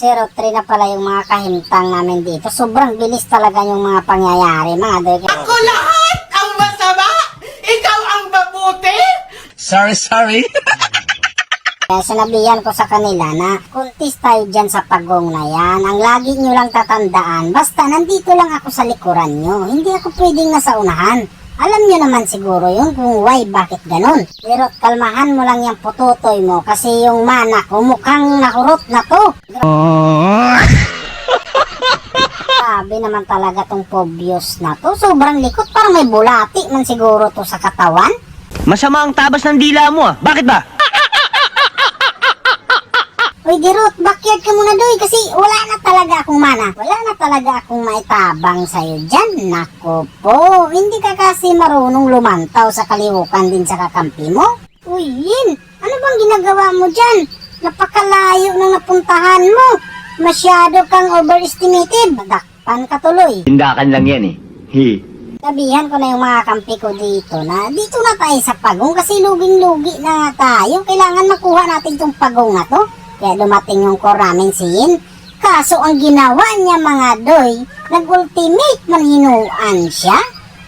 03 na pala yung mga kahimtang namin dito. Sobrang bilis talaga yung mga pangyayari, mga doy. Ako lahat ang masama! Ikaw ang mabuti! Sorry, sorry. Kaya sinabihan ko sa kanila na kuntis tayo dyan sa pagong na yan. Ang lagi nyo lang tatandaan, basta nandito lang ako sa likuran nyo. Hindi ako pwedeng nasa unahan. Alam nyo naman siguro yun kung why, bakit ganun. Pero kalmahan mo lang yung pututoy mo kasi yung mana ko mukhang nakurot na to. Sabi naman talaga tong pobyos na to. Sobrang likot, parang may bulati man siguro to sa katawan. Masama ang tabas ng dila mo ah. Bakit ba? Uy, Gerot, backyard ka muna doy kasi wala na talaga akong mana. Wala na talaga akong maitabang sa'yo dyan. Nako po, hindi ka kasi marunong lumantaw sa kalihukan din sa kakampi mo. Uy, Yin, ano bang ginagawa mo dyan? Napakalayo ng napuntahan mo. Masyado kang overestimated. Dakpan ka tuloy. Tindakan lang yan eh. Hi. Sabihan ko na yung mga kampi ko dito na dito na tayo sa pagong kasi luging-lugi na tayo. Kailangan makuha natin tong pagong na to. Kaya dumating yung core namin si Yin. Kaso ang ginawa niya mga doy, nag-ultimate manhinuan siya.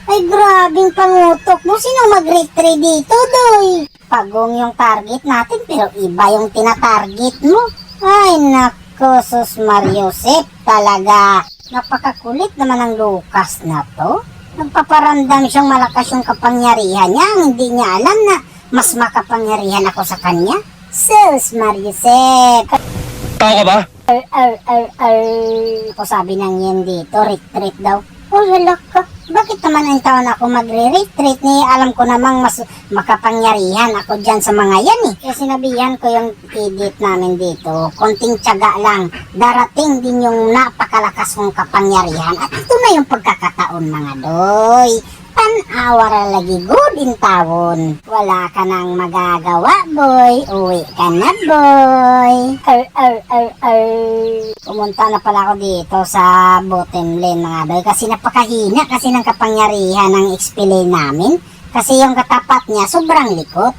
Ay grabing pangutok mo. Sino mag-retry dito, doy? Pagong yung target natin pero iba yung tinatarget mo. Ay nako, sus Mariosep talaga. Napakakulit naman ng Lucas na to. Nagpaparamdam siyang malakas yung kapangyarihan niya. Ang hindi niya alam na mas makapangyarihan ako sa kanya. Sus, Mariusep. Tao ka ba? Ar, ar, ar, ar. Ako sabi ng yan dito, retreat daw. Oh, wala ka. Bakit naman ang taon ako magre-retreat ni alam ko namang mas makapangyarihan ako dyan sa mga yan eh. Kaya sinabihan ko yung edit namin dito, konting tiyaga lang. Darating din yung napakalakas kong kapangyarihan at ito na yung pagkakataon mga doy. Pan-awara lagi good in tawon. Wala ka nang magagawa, boy. Uwi ka na, boy. Ar, ar, ar, ar. Pumunta na pala ako dito sa bottom lane, mga boy. Kasi napakahina kasi ng kapangyarihan ng XP lane namin. Kasi yung katapat niya, sobrang likot.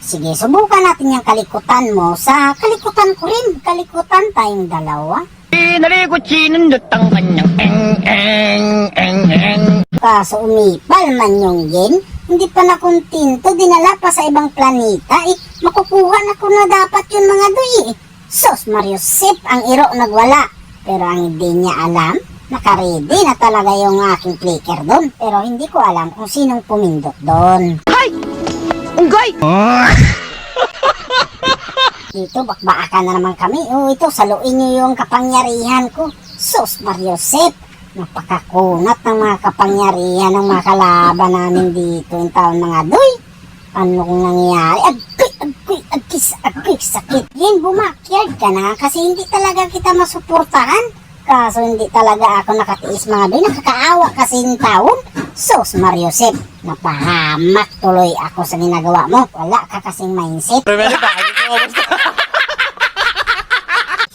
Sige, subukan natin yung kalikutan mo sa kalikutan ko rin. Kalikutan tayong dalawa. Pinalikot sinundot ang kanyang eng, eng, eng, eng. Kaso umipal man yung yen, hindi pa nakuntinto, dinala pa sa ibang planeta, eh, makukuha na ko na dapat yun mga doy, eh. Sos, Mario Sip, ang iro nagwala. Pero ang hindi niya alam, nakaredy na talaga yung aking clicker doon. Pero hindi ko alam kung sinong pumindot doon. Hay! Unggay! Dito, bakbaakan na naman kami. O ito, saluin niyo yung kapangyarihan ko. Sos, Mario Sip, napakakunat ng mga kapangyarihan ng mga kalaban namin dito yung taon mga doy. Ano kung nangyari? Agkoy, agkoy, agkis, agkoy, sakit. Yan, bumakyard ka na kasi hindi talaga kita masuportahan. Kaso hindi talaga ako nakatiis mga doy. Nakakaawa kasi yung taon. Sos, Mario Sip, napahamak tuloy ako sa ginagawa mo. Wala ka kasing mindset.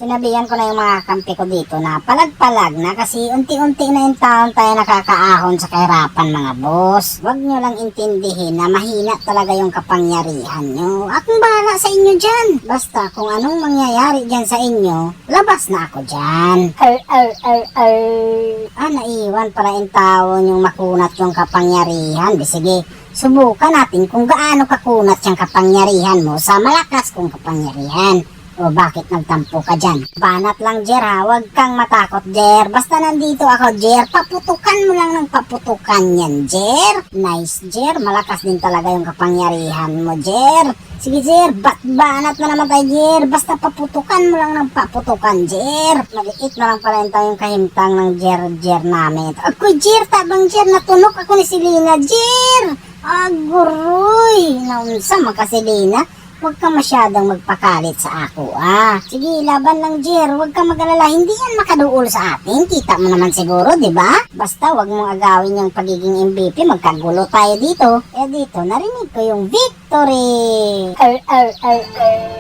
Sinabihan ko na yung mga kampi ko dito na palag-palag na kasi unti-unti na yung taon tayo nakakaahon sa kahirapan mga boss. Huwag nyo lang intindihin na mahina talaga yung kapangyarihan nyo. Akong bahala sa inyo dyan. Basta kung anong mangyayari dyan sa inyo, labas na ako dyan. Ar, ar, ar, ar. Ah, naiwan pala yung taon yung makunat yung kapangyarihan. Di sige, subukan natin kung gaano kakunat yung kapangyarihan mo sa malakas kong kapangyarihan. O bakit nagtampo ka dyan? Banat lang, Jer ha. Huwag kang matakot, Jer. Basta nandito ako, Jer. Paputukan mo lang ng paputukan yan, Jer. Nice, Jer. Malakas din talaga yung kapangyarihan mo, Jer. Sige, Jer. Bat banat na naman tayo, Jer. Basta paputukan mo lang ng paputukan, Jer. Maliit na lang pala yung tayong kahimtang ng Jer, Jer namin. Ako, Jer. Tabang, Jer. Natunok ako ni Selena, Jer. Aguroy. Naunsa, magkasilina. Huwag ka masyadong magpakalit sa ako, ah. Sige, laban lang, Jer. Huwag ka mag-alala. Hindi yan makaduol sa atin. Kita mo naman siguro, di ba? Basta huwag mong agawin yung pagiging MVP. Magkagulo tayo dito. Eh dito, narinig ko yung victory. Ar, ar, ar, ar.